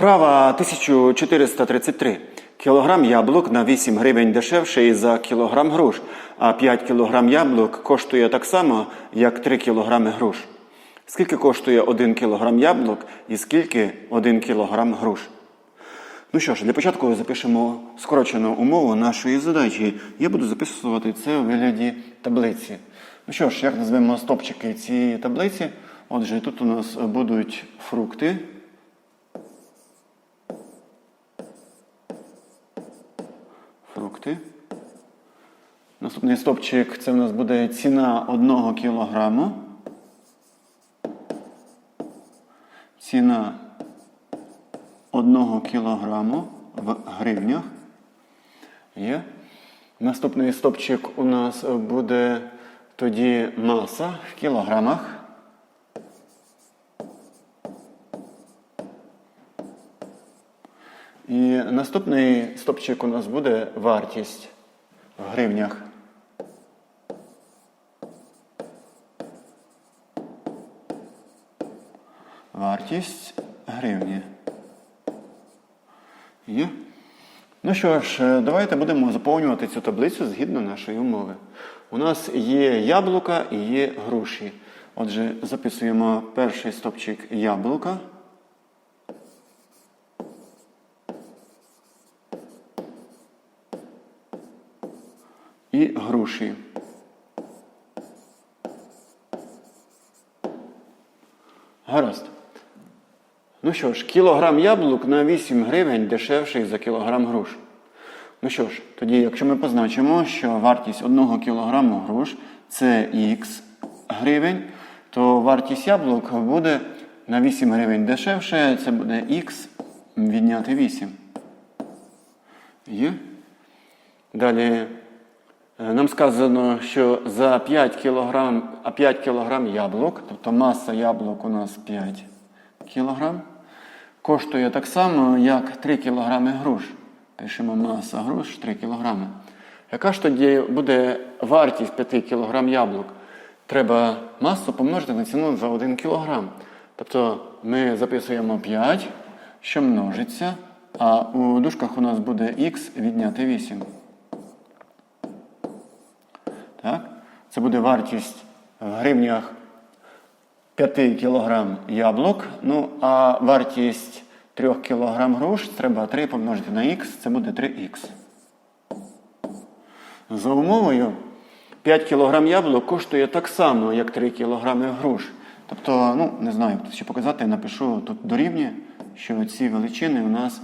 Вправа 1433. Кілограм яблук на 8 гривень дешевший за кілограм груш, а 5 кілограм яблук коштує так само, як 3 кілограми груш. Скільки коштує 1 кілограм яблук і скільки 1 кілограм груш? Ну що ж, для початку запишемо скорочену умову нашої задачі. Я буду записувати це у вигляді таблиці. Ну що ж, як назвемо стопчики цієї таблиці? Отже, тут у нас будуть. Фрукти. Наступний стопчик це у нас буде ціна 1 кілограму. Ціна 1 кілограму в гривнях. Є. Наступний стопчик у нас буде тоді маса в кілограмах. І наступний стопчик у нас буде вартість в гривнях. Вартість гривні. Є. Ну що ж, е, давайте будемо заповнювати цю таблицю згідно нашої умови. У нас є яблука і є груші. Отже, записуємо перший стопчик яблука. І груші. Гаразд. Ну що ж, кілограм яблук на 8 гривень дешевший за кілограм груш. Ну що ж, тоді, якщо ми позначимо, що вартість 1 кілограму груш це х гривень, то вартість яблук буде на 8 гривень дешевше, це буде х відняти 8. Є? Далі е, нам сказано, що за 5 кілограм, а 5 кілограм яблук, тобто маса яблук у нас 5 кілограм, коштує так само, як 3 кілограми груш. Пишемо маса груш 3 кілограми. Яка ж тоді буде вартість 5 кілограм яблук? Треба масу помножити на ціну за 1 кілограм. Тобто ми записуємо 5, що множиться, а у дужках у нас буде х відняти 8. Так? Це буде вартість в гривнях 5 кг яблук. Ну, а вартість 3 кг груш треба 3 помножити на х, це буде 3х. За умовою 5 кг яблук коштує так само, як 3 кг груш. Тобто, ну, не знаю, ще показати, я напишу тут дорівнює, що ці величини у нас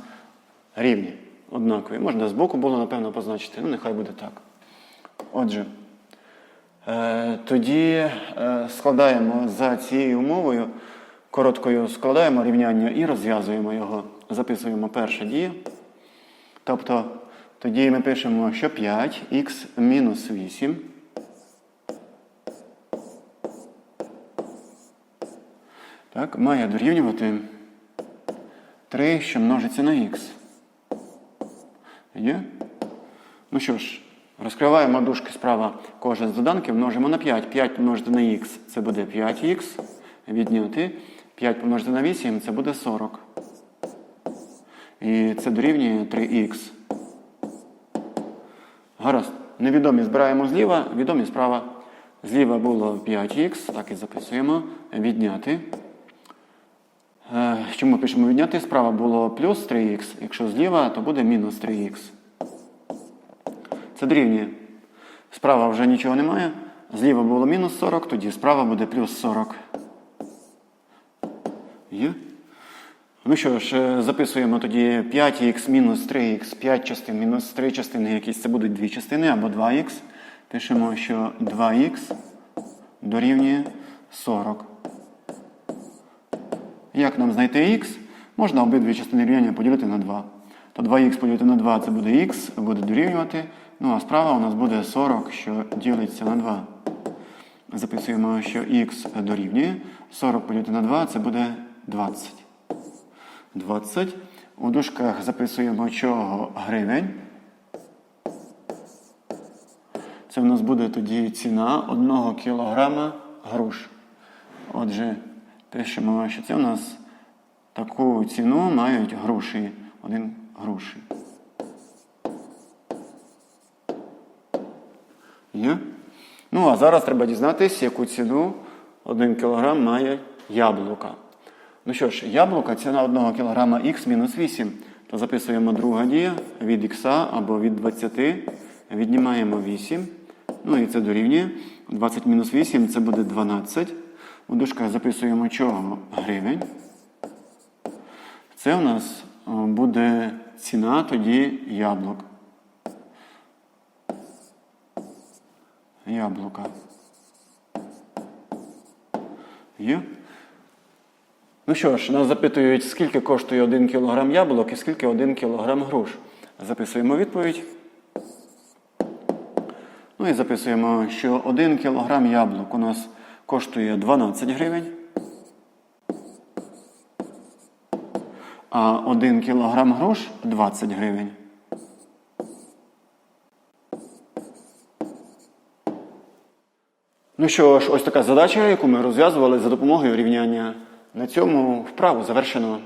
рівні, однакові. Можна збоку було, напевно, позначити, ну нехай буде так. Отже. Е, Тоді е, складаємо за цією умовою, короткою складаємо рівняння і розв'язуємо його. Записуємо перша дія. Тобто тоді ми пишемо, що 5х мінус 8. Так, має дорівнювати 3, що множиться на х. Є? Ну що ж. Розкриваємо дужки справа кожен з доданків, множимо на 5. 5 помножити на х це буде 5х. Відняти. 5 помножити на 8 це буде 40. І це дорівнює 3х. Гаразд. Невідомі збираємо зліва, відомі справа. Зліва було 5х, так і записуємо. Відняти. Е, Чому пишемо відняти? Справа було плюс 3х. Якщо зліва, то буде мінус 3х. Це дорівнює. Справа вже нічого немає. Зліва було мінус 40, тоді справа буде плюс 40. Є? Ну що ж, е, записуємо тоді 5х мінус 3х, 5 частин мінус 3 частини якісь. Це будуть дві частини або 2х. Пишемо, що 2х дорівнює 40. Як нам знайти х? Можна обидві частини рівняння поділити на 2. То 2х поділити на 2 це буде х, буде дорівнювати. Ну, а справа у нас буде 40, що ділиться на 2. Записуємо, що х дорівнює. 40 поділити на 2 це буде 20. 20. У дужках записуємо чого гривень. Це в нас буде тоді ціна 1 кг груш. Отже, пишемо, що це у нас таку ціну мають груші. Один груші. Є? Ну, а зараз треба дізнатися, яку ціну 1 кг має яблука. Ну що ж, яблука ціна 1 кг х мінус 8. То записуємо друга дія від х або від 20. Віднімаємо 8. Ну і це дорівнює. 20 мінус 8 це буде 12. У дужках записуємо чого? Гривень. Це у нас буде ціна тоді яблук. Яблука. Є? Ну що ж, нас запитують, скільки коштує 1 кг яблук і скільки 1 кг груш. Записуємо відповідь. Ну і записуємо, що 1 кг яблук у нас коштує 12 гривень. А 1 кг груш 20 гривень. Ну що ж, ось така задача, яку ми розв'язували за допомогою рівняння. На цьому вправу завершено.